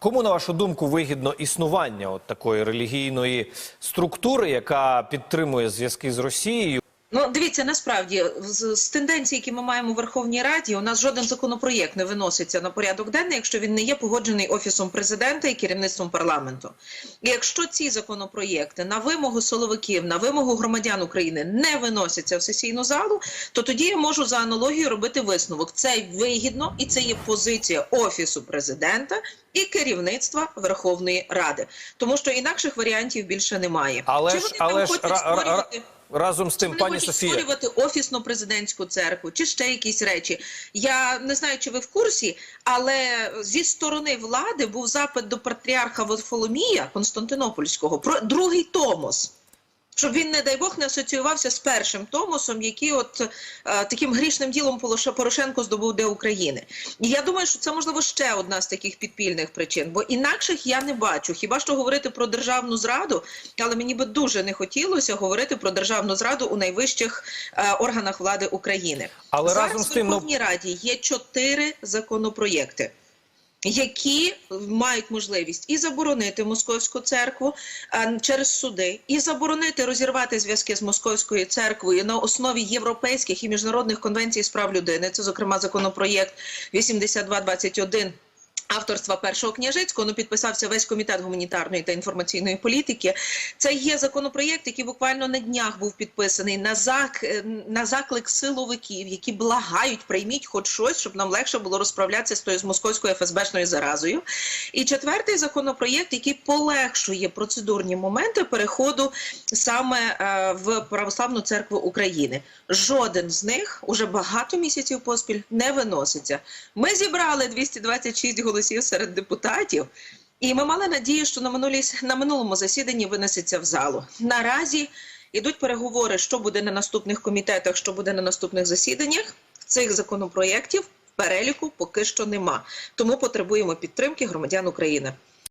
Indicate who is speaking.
Speaker 1: кому, на вашу думку, вигідно існування от такої релігійної структури, яка підтримує зв'язки з Росією?
Speaker 2: Ну, дивіться, насправді з, з тенденцій, які ми маємо в Верховній Раді, у нас жоден законопроєкт не виноситься на порядок денний, якщо він не є погоджений офісом президента і керівництвом парламенту. І якщо ці законопроєкти на вимогу силовиків, на вимогу громадян України не виносяться в сесійну залу, то тоді я можу за аналогією робити висновок. Це вигідно і це є позиція офісу президента і керівництва Верховної Ради, тому що інакших варіантів більше немає.
Speaker 1: Але
Speaker 2: Чи
Speaker 1: ж,
Speaker 2: вони там
Speaker 1: але ж
Speaker 2: хочуть створювати-
Speaker 1: разом з тим,
Speaker 2: вони
Speaker 1: пані
Speaker 2: хочуть
Speaker 1: Софія.
Speaker 2: створювати офісну президентську церкву чи ще якісь речі. Я не знаю, чи ви в курсі, але зі сторони влади був запит до патріарха Варфоломія Константинопольського про другий томос. Щоб він, не дай Бог, не асоціювався з першим Томосом, який от е, таким грішним ділом Порошенко здобув для України. І я думаю, що це можливо ще одна з таких підпільних причин, бо інакших я не бачу. Хіба що говорити про державну зраду, але мені би дуже не хотілося говорити про державну зраду у найвищих е, органах влади України.
Speaker 1: Але
Speaker 2: Зараз
Speaker 1: разом
Speaker 2: в
Speaker 1: тим, ну-
Speaker 2: Раді є чотири законопроєкти які мають можливість і заборонити московську церкву через суди, і заборонити розірвати зв'язки з московською церквою на основі європейських і міжнародних конвенцій з прав людини. Це зокрема законопроєкт 8221 Авторства першого княжицького ну, підписався весь комітет гуманітарної та інформаційної політики. Це є законопроєкт, який буквально на днях був підписаний на зак е, на заклик силовиків, які благають, прийміть хоч щось, щоб нам легше було розправлятися з тою з московською ФСБшною заразою. І четвертий законопроєкт, який полегшує процедурні моменти переходу саме е, в православну церкву України. Жоден з них уже багато місяців поспіль не виноситься. Ми зібрали 226 голосів серед депутатів. І ми мали надію, що на минулій на минулому засіданні винесеться в залу. Наразі йдуть переговори, що буде на наступних комітетах, що буде на наступних засіданнях. Цих законопроєктів в переліку поки що нема. Тому потребуємо підтримки громадян України.